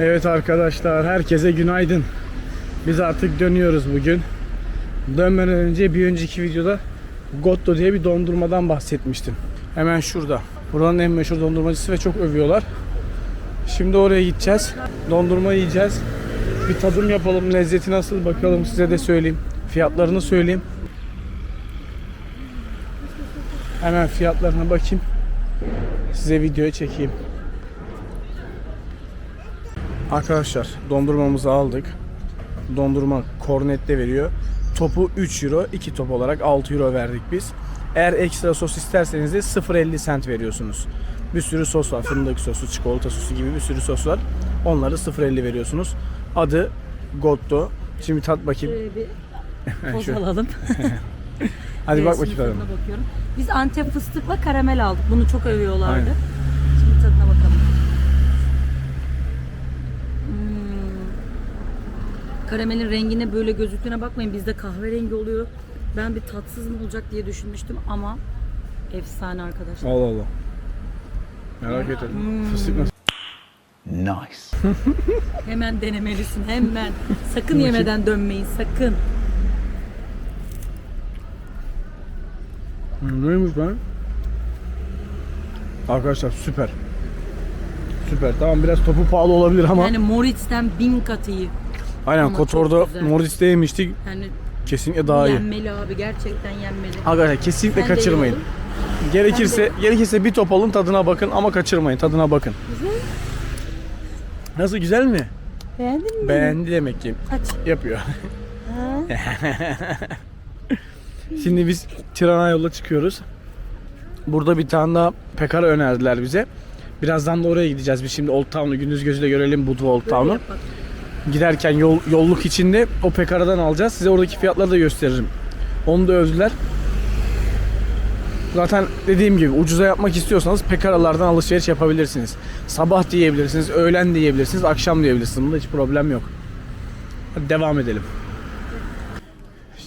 Evet arkadaşlar herkese günaydın. Biz artık dönüyoruz bugün. Dönmeden önce bir önceki videoda Gotto diye bir dondurmadan bahsetmiştim. Hemen şurada. Buranın en meşhur dondurmacısı ve çok övüyorlar. Şimdi oraya gideceğiz. Dondurma yiyeceğiz. Bir tadım yapalım. Lezzeti nasıl bakalım size de söyleyeyim. Fiyatlarını söyleyeyim. Hemen fiyatlarına bakayım. Size videoya çekeyim. Arkadaşlar dondurmamızı aldık. Dondurma kornette veriyor. Topu 3 euro, 2 top olarak 6 euro verdik biz. Eğer ekstra sos isterseniz de 0.50 cent veriyorsunuz. Bir sürü sos var. Fındık sosu, çikolata sosu gibi bir sürü sos var. Onları 0.50 veriyorsunuz. Adı Gotto. Şimdi tat bakayım. Şöyle bir poz alalım. Hadi bak bakayım tadına. Biz Antep fıstıkla karamel aldık. Bunu çok övüyorlardı. Aynen. Şimdi tadına bakalım. Hmm. Karamelin rengine böyle gözüktüğüne bakmayın. Bizde kahverengi oluyor. Ben bir tatsız mı olacak diye düşünmüştüm ama efsane arkadaşlar. Allah Allah. Merak ettim. Hmm. Fıstık nasıl? Nice. Hemen denemelisin hemen. Sakın yemeden dönmeyin sakın. Hmm, Neymiş lan? Arkadaşlar süper. Süper. Tamam biraz topu pahalı olabilir ama Yani Moritz'ten bin kat iyi. Aynen ama çok Kotor'da güzel. Moritz'te yemiştik. Yani Kesinlikle daha iyi. yenmeli abi gerçekten yenmeli. Arkadaşlar kesinlikle Sen de kaçırmayın. Gerekirse gerekirse bir top alın tadına bakın ama kaçırmayın. Tadına bakın. Güzel. Nasıl güzel mi? Beğendin mi? Beğendi demek ki. Aç. Yapıyor. Ha? Şimdi biz Tirana yola çıkıyoruz. Burada bir tane daha pekara önerdiler bize. Birazdan da oraya gideceğiz. Biz şimdi Old Town'u gündüz gözüyle görelim Budva Old Böyle Town'u. yap bak. Giderken yol, yolluk içinde o pekaradan alacağız. Size oradaki fiyatları da gösteririm. Onu da övdüler. Zaten dediğim gibi ucuza yapmak istiyorsanız pekaralardan alışveriş yapabilirsiniz. Sabah diyebilirsiniz, öğlen diyebilirsiniz, akşam diyebilirsiniz. Bunda hiç problem yok. Hadi devam edelim.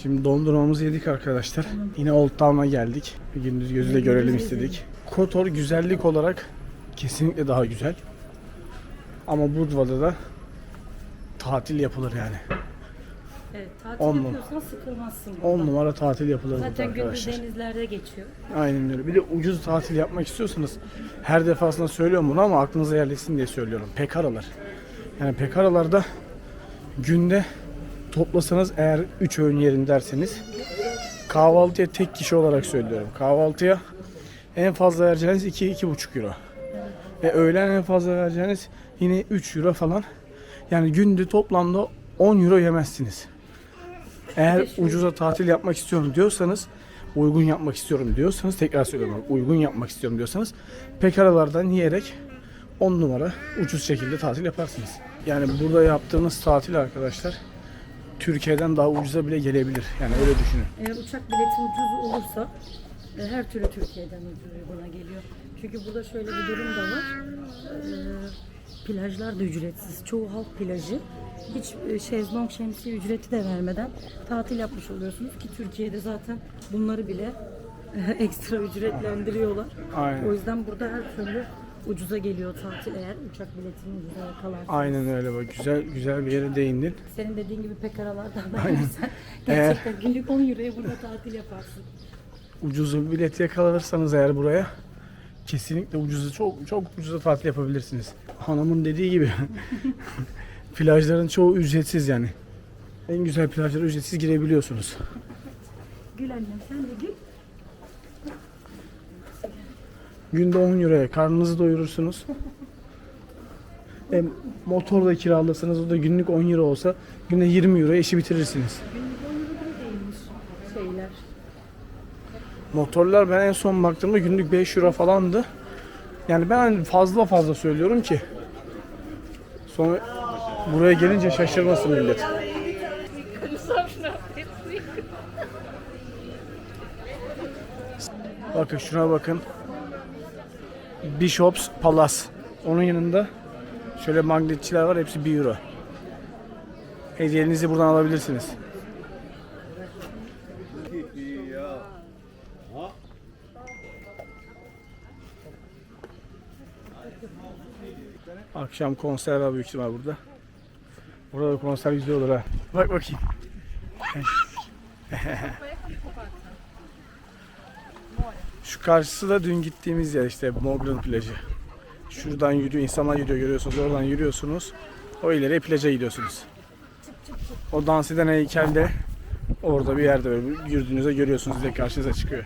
Şimdi dondurmamızı yedik arkadaşlar. Yine Old Town'a geldik. Bir gündüz gözüyle görelim istedik. Kotor güzellik olarak kesinlikle daha güzel. Ama Budva'da da tatil yapılır yani. Evet, tatil On mu? yapıyorsan sıkılmazsın. 10 burada. numara tatil yapılır burada Zaten gündüz arkadaşlar. denizlerde geçiyor. Aynen öyle. Bir de ucuz tatil yapmak istiyorsanız her defasında söylüyorum bunu ama aklınıza yerleşsin diye söylüyorum. Pekaralar. Yani pekaralarda günde toplasanız eğer 3 öğün yerin derseniz kahvaltıya tek kişi olarak söylüyorum. Kahvaltıya en fazla vereceğiniz 2-2,5 euro. Ve öğlen en fazla vereceğiniz yine 3 euro falan. Yani günde toplamda 10 euro yemezsiniz. Eğer ucuza tatil yapmak istiyorum diyorsanız, uygun yapmak istiyorum diyorsanız, tekrar söylüyorum uygun yapmak istiyorum diyorsanız pekaralardan yiyerek 10 numara ucuz şekilde tatil yaparsınız. Yani burada yaptığınız tatil arkadaşlar Türkiye'den daha ucuza bile gelebilir. Yani öyle düşünün. Eğer uçak bileti ucuz olursa e, her türlü Türkiye'den ucuz uyguna geliyor. Çünkü burada şöyle bir durum da var. E, plajlar da ücretsiz. Çoğu halk plajı. Hiç e, şezlong şemsiye ücreti de vermeden tatil yapmış oluyorsunuz ki Türkiye'de zaten bunları bile ekstra ücretlendiriyorlar. Aynen. O yüzden burada her türlü ucuza geliyor tatil eğer uçak biletini ucuza yakalarsanız. Aynen öyle bak güzel güzel bir yere değindin. Senin dediğin gibi pekaralardan da gelirsen gerçekten günlük 10 euroya burada tatil yaparsın. Ucuz bir bilet yakalanırsanız eğer buraya kesinlikle ucuza çok çok ucuza tatil yapabilirsiniz. Hanımın dediği gibi plajların çoğu ücretsiz yani. En güzel plajlara ücretsiz girebiliyorsunuz. Gül annem sen de gül. Günde 10 euroya karnınızı doyurursunuz. Hem motor da kiralasınız o da günlük 10 euro olsa günde 20 euro işi bitirirsiniz. Motorlar ben en son baktığımda günlük 5 euro falandı. Yani ben hani fazla fazla söylüyorum ki sonra buraya gelince şaşırmasın millet. Bakın şuna bakın. Bishops Palace. Onun yanında şöyle magnetçiler var hepsi 1 euro. Hediyenizi buradan alabilirsiniz. Akşam konser var büyük ihtimal burada. Burada da konser güzel olur ha. Bak bakayım. Şu karşısı da dün gittiğimiz yer işte Mogren plajı. Şuradan yürüyor, insanlar yürüyor görüyorsunuz. Oradan yürüyorsunuz. O ileriye plaja gidiyorsunuz. O dans eden heykel de orada bir yerde böyle yürüdüğünüzde görüyorsunuz direkt karşınıza çıkıyor.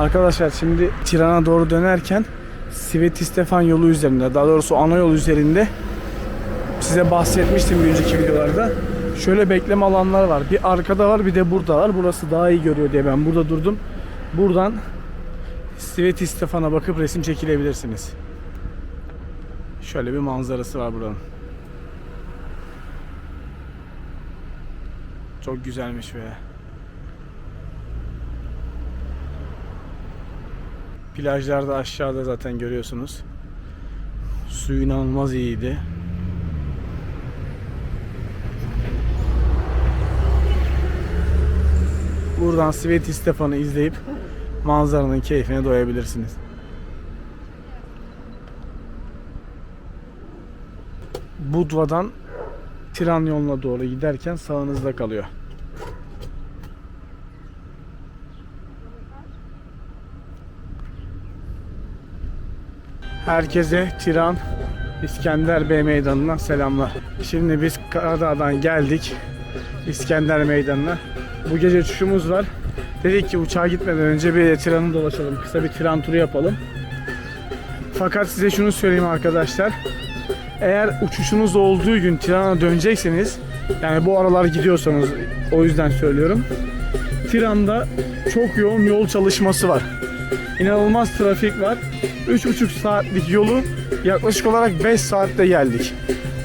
Arkadaşlar şimdi Tiran'a doğru dönerken Sveti Stefan yolu üzerinde daha doğrusu ana yol üzerinde size bahsetmiştim bir önceki videolarda. Şöyle bekleme alanlar var. Bir arkada var bir de burada var. Burası daha iyi görüyor diye ben burada durdum. Buradan Sveti Stefan'a bakıp resim çekilebilirsiniz. Şöyle bir manzarası var buranın. Çok güzelmiş be. Plajlarda aşağıda zaten görüyorsunuz. Su inanılmaz iyiydi. Buradan Sveti Stefan'ı izleyip manzaranın keyfine doyabilirsiniz. Budva'dan Tiran yoluna doğru giderken sağınızda kalıyor. Herkese Tiran İskender Bey Meydanı'ndan selamlar. Şimdi biz Karadağ'dan geldik İskender Meydanı'na. Bu gece uçuşumuz var. Dedik ki uçağa gitmeden önce bir Tiran'ı dolaşalım. Kısa bir Tiran turu yapalım. Fakat size şunu söyleyeyim arkadaşlar. Eğer uçuşunuz olduğu gün Tiran'a dönecekseniz yani bu aralar gidiyorsanız o yüzden söylüyorum. Tiran'da çok yoğun yol çalışması var. İnanılmaz trafik var. 3,5 saatlik yolu yaklaşık olarak 5 saatte geldik.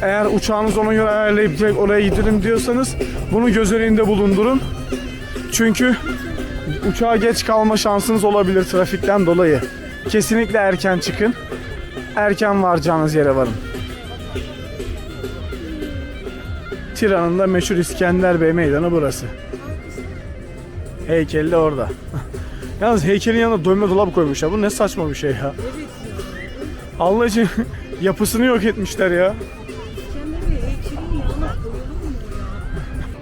Eğer uçağınız ona göre ayarlayıp direkt oraya gidelim diyorsanız bunu göz önünde bulundurun. Çünkü uçağa geç kalma şansınız olabilir trafikten dolayı. Kesinlikle erken çıkın. Erken varacağınız yere varın. Tiran'ın da meşhur İskender Bey meydanı burası. Heykeli de orada. Yalnız heykelin yanına dönme dolap koymuşlar. Bu ne saçma bir şey ya. Allah için yapısını yok etmişler ya.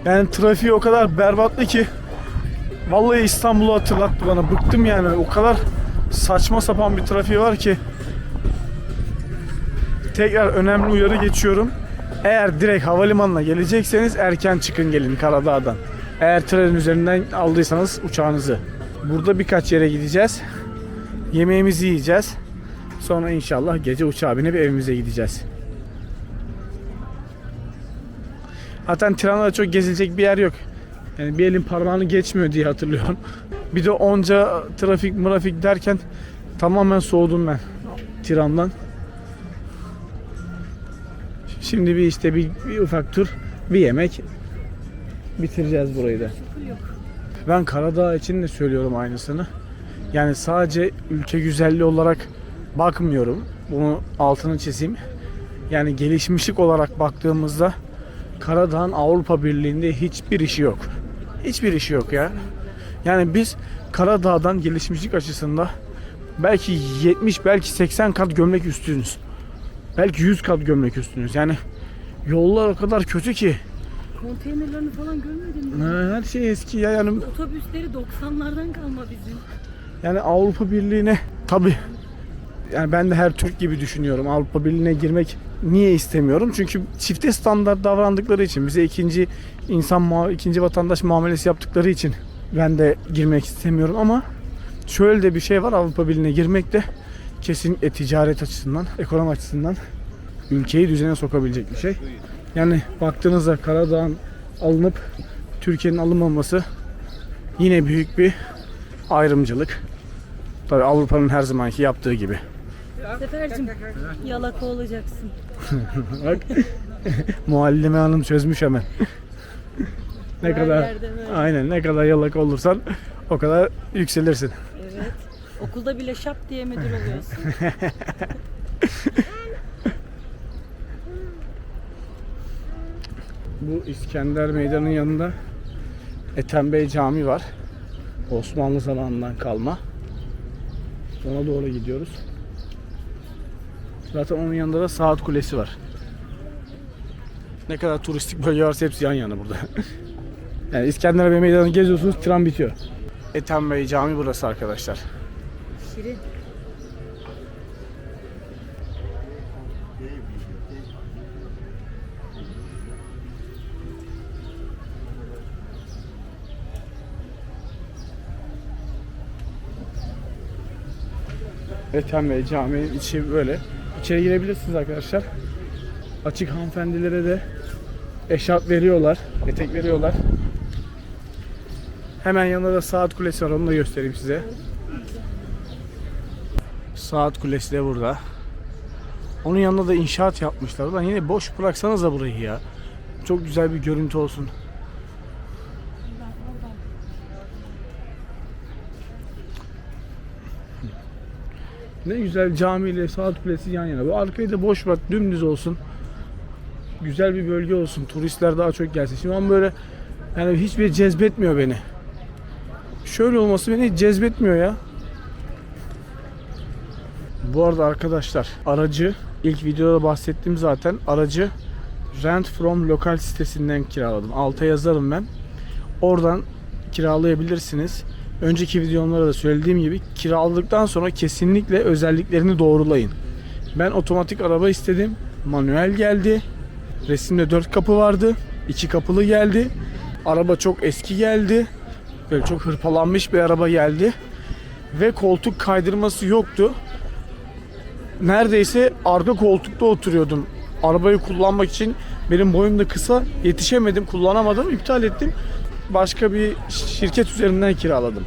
Yani trafiği o kadar berbattı ki Vallahi İstanbul'u hatırlattı bana. Bıktım yani. O kadar saçma sapan bir trafiği var ki. Tekrar önemli uyarı geçiyorum. Eğer direkt havalimanına gelecekseniz erken çıkın gelin Karadağ'dan. Eğer tren üzerinden aldıysanız uçağınızı. Burada birkaç yere gideceğiz. Yemeğimizi yiyeceğiz. Sonra inşallah gece uçağa binip evimize gideceğiz. Zaten Tirana'da çok gezilecek bir yer yok. Yani bir elin parmağını geçmiyor diye hatırlıyorum. Bir de onca trafik mırafik derken tamamen soğudum ben Tiran'dan. Şimdi bir işte bir, bir ufak tur, bir yemek bitireceğiz burayı da. Ben Karadağ için de söylüyorum aynısını. Yani sadece ülke güzelliği olarak bakmıyorum. Bunu altını çizeyim. Yani gelişmişlik olarak baktığımızda Karadağ'ın Avrupa Birliği'nde hiçbir işi yok. Hiçbir işi yok ya. Yani biz Karadağ'dan gelişmişlik açısında belki 70 belki 80 kat gömlek üstünüz. Belki 100 kat gömlek üstünüz. Yani yollar o kadar kötü ki. Konteynerlerini falan görmedin mi? Ha, Her şey eski ya yani Otobüsleri 90'lardan kalma bizim. Yani Avrupa Birliği'ne tabi yani ben de her Türk gibi düşünüyorum. Avrupa Birliği'ne girmek niye istemiyorum? Çünkü çifte standart davrandıkları için bize ikinci insan ikinci vatandaş muamelesi yaptıkları için ben de girmek istemiyorum ama şöyle de bir şey var Avrupa Birliği'ne girmek de kesinlikle ticaret açısından, ekonomi açısından ülkeyi düzene sokabilecek bir şey. Yani baktığınızda Karadağ'ın alınıp Türkiye'nin alınmaması yine büyük bir ayrımcılık. Tabii Avrupa'nın her zamanki yaptığı gibi. Sefercim yalaka olacaksın. Bak muallime hanım çözmüş hemen. ne Her kadar aynen ne kadar yalaka olursan o kadar yükselirsin. Evet. Okulda bile şap diye müdür oluyorsun. Bu İskender Meydanı'nın yanında Ethem Bey Camii var. Osmanlı zamanından kalma. Ona doğru gidiyoruz. Zaten onun yanında da saat kulesi var. Ne kadar turistik bölge varsa hepsi yan yana burada. yani İskender Bey Meydanı'nı geziyorsunuz tren bitiyor. Ethem Bey Camii burası arkadaşlar. Şirin. Ethem Bey Camii içi böyle. İçeri girebilirsiniz arkadaşlar. Açık hanımefendilere de eşarp veriyorlar, etek veriyorlar. Hemen yanında da saat kulesi var onu da göstereyim size. Saat kulesi de burada. Onun yanında da inşaat yapmışlar. Ulan yine boş bıraksanız da burayı ya. Çok güzel bir görüntü olsun. Ne güzel camiyle saat kulesi yan yana. Bu arkayı da boş bırak dümdüz olsun. Güzel bir bölge olsun. Turistler daha çok gelsin. Şimdi ama böyle yani hiçbir cezbetmiyor beni. Şöyle olması beni hiç cezbetmiyor ya. Bu arada arkadaşlar aracı ilk videoda bahsettim zaten. Aracı Rent from Lokal sitesinden kiraladım. Alta yazarım ben. Oradan kiralayabilirsiniz. Önceki videomlarda da söylediğim gibi kiraladıktan sonra kesinlikle özelliklerini doğrulayın. Ben otomatik araba istedim. Manuel geldi. Resimde 4 kapı vardı. 2 kapılı geldi. Araba çok eski geldi. Böyle çok hırpalanmış bir araba geldi. Ve koltuk kaydırması yoktu. Neredeyse arka koltukta oturuyordum. Arabayı kullanmak için benim boyum da kısa. Yetişemedim, kullanamadım, iptal ettim. Başka bir şirket üzerinden kiraladım.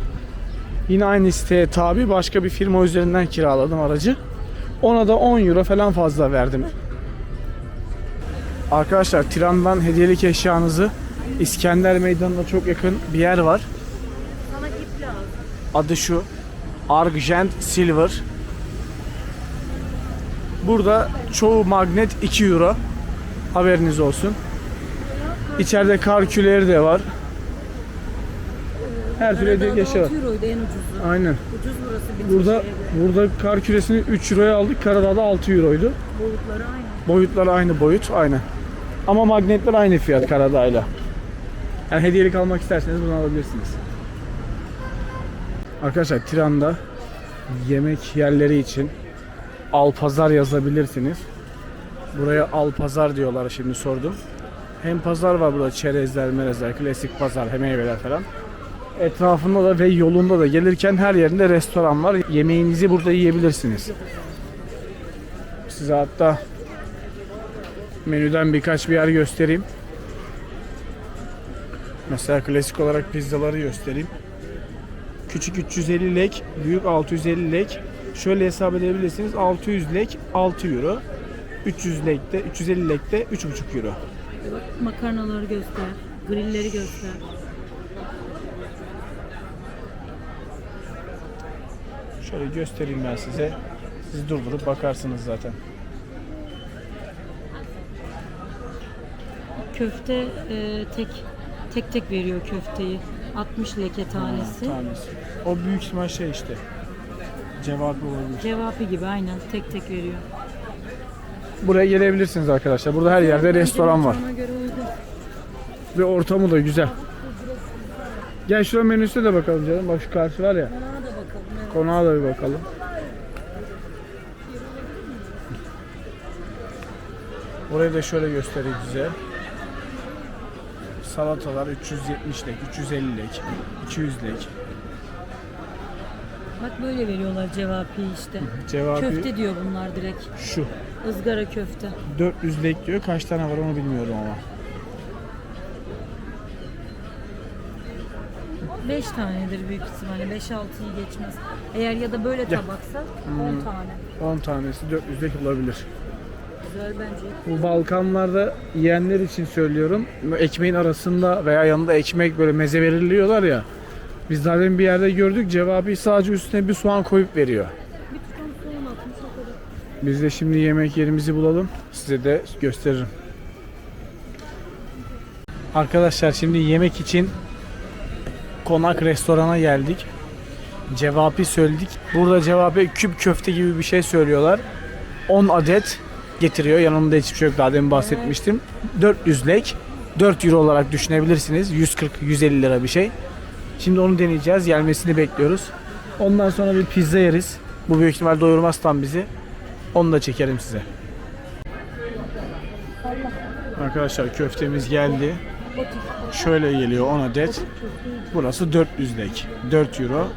Yine aynı siteye tabi başka bir firma üzerinden kiraladım aracı. Ona da 10 euro falan fazla verdim. Arkadaşlar Tiran'dan hediyelik eşyanızı İskender Meydanı'na çok yakın bir yer var. Adı şu. Argent Silver. Burada çoğu magnet 2 euro. Haberiniz olsun. İçeride kar küleri de var. Her türlü Karadağ'da eşya var. 6 euroydu en ucuzu. Aynen. Ucuz burası Burada burada kar küresini 3 euroya aldık. Karadağ'da 6 euroydu. Boyutları aynı. Boyutlar aynı boyut, aynı. Ama magnetler aynı fiyat Karadağ'yla. Yani hediyelik almak isterseniz bunu alabilirsiniz. Arkadaşlar Tiran'da yemek yerleri için Alpazar yazabilirsiniz. Buraya Alpazar diyorlar şimdi sordum. Hem pazar var burada çerezler, merezler, klasik pazar, hem meyveler falan. Etrafında da ve yolunda da gelirken her yerinde restoran var. Yemeğinizi burada yiyebilirsiniz. Size hatta menüden birkaç bir yer göstereyim. Mesela klasik olarak pizzaları göstereyim. Küçük 350 lek, büyük 650 lek. Şöyle hesap edebilirsiniz. 600 lek 6 euro. 300 lekte, 350 lekte 3,5 euro. Bak makarnaları göster. Grilleri göster. Şöyle göstereyim ben size. Siz durdurup bakarsınız zaten. Köfte e, tek tek tek veriyor köfteyi. 60 leke tanesi. Tanesi. O büyük ihtimal şey işte. Cevap olabilir. Cevapi gibi aynen tek tek veriyor. Buraya gelebilirsiniz arkadaşlar. Burada her yerde restoran var. Ve ortamı da güzel. Gel şura menüsüne de bakalım canım. Bak şu karşı var ya. Konağa da bir bakalım. Burayı da şöyle göstereyim size. Salatalar 370 lek, 350 lek, 200 lek. Bak böyle veriyorlar cevapi işte. Cevabı Köfte diyor bunlar direkt. şu. Izgara köfte. 400 lek diyor. Kaç tane var onu bilmiyorum ama. 5 tanedir büyük ihtimalle. 5-6'yı geçmez. Eğer ya da böyle tabaksa 10 tane. 10 tanesi 400 lek olabilir. Güzel bence. Bu Balkanlarda yiyenler için söylüyorum. Ekmeğin arasında veya yanında ekmek böyle meze veriliyorlar ya. Biz zaten bir yerde gördük. Cevabı sadece üstüne bir soğan koyup veriyor. Bir tutam soğan atmış o kadar. Biz de şimdi yemek yerimizi bulalım. Size de gösteririm. Arkadaşlar şimdi yemek için Konak restorana geldik. Cevapi söyledik. Burada cevapi küp köfte gibi bir şey söylüyorlar. 10 adet getiriyor. Yanında hiçbir şey yok. Daha demin bahsetmiştim. 400 lek. 4 euro olarak düşünebilirsiniz. 140-150 lira bir şey. Şimdi onu deneyeceğiz. Gelmesini bekliyoruz. Ondan sonra bir pizza yeriz. Bu büyük ihtimal doyurmaz tam bizi. Onu da çekerim size. Arkadaşlar köftemiz geldi. Şöyle geliyor 10 adet. Burası 400 lek. 4 euro.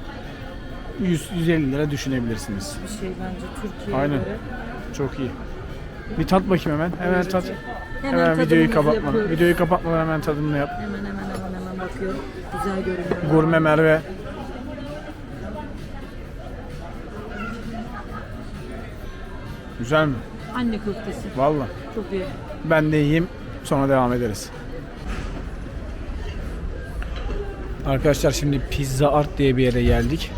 100, 150 lira düşünebilirsiniz. Bir şey bence Türkiye'ye Aynen. göre. Çok iyi. Bir tat bakayım hemen. Hemen tat. Hemen, tadımımızı videoyu yapıyoruz. Videoyu kapatmadan hemen tadımını yap. Hemen hemen hemen hemen bakıyorum. Güzel görünüyor. Gurme Merve. Güzel mi? Anne köftesi. Valla. Çok iyi. Ben de yiyeyim. Sonra devam ederiz. Arkadaşlar şimdi Pizza Art diye bir yere geldik.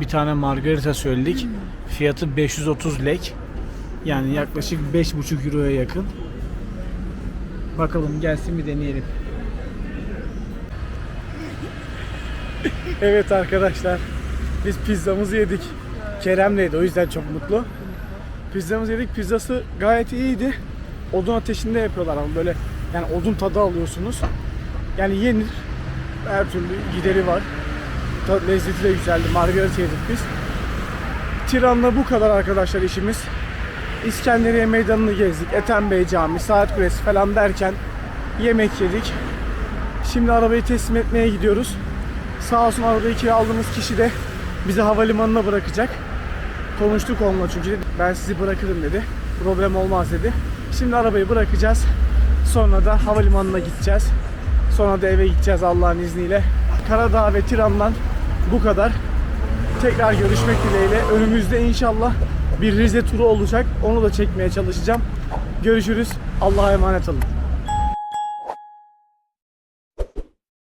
Bir tane margarita söyledik. Fiyatı 530 lek. Yani yaklaşık 5,5 euroya yakın. Bakalım gelsin bir deneyelim. evet arkadaşlar. Biz pizzamızı yedik. Kerem de yedi o yüzden çok mutlu. Pizzamızı yedik. Pizzası gayet iyiydi. Odun ateşinde yapıyorlar ama böyle yani odun tadı alıyorsunuz. Yani yenir. Her türlü gideri var. Lezzeti de güzeldi. Margarita yedik biz. Tiran'la bu kadar arkadaşlar işimiz. İskenderiye meydanını gezdik. Ethem Bey Camii, Saat Kulesi falan derken yemek yedik. Şimdi arabayı teslim etmeye gidiyoruz. Sağ olsun arabayı kiraladığımız kişi de bizi havalimanına bırakacak. Konuştuk onunla çünkü dedi, ben sizi bırakırım dedi. Problem olmaz dedi. Şimdi arabayı bırakacağız. Sonra da havalimanına gideceğiz. Sonra da eve gideceğiz Allah'ın izniyle. Karadağ ve Tiran'dan bu kadar. Tekrar görüşmek dileğiyle. Önümüzde inşallah bir Rize turu olacak. Onu da çekmeye çalışacağım. Görüşürüz. Allah'a emanet olun.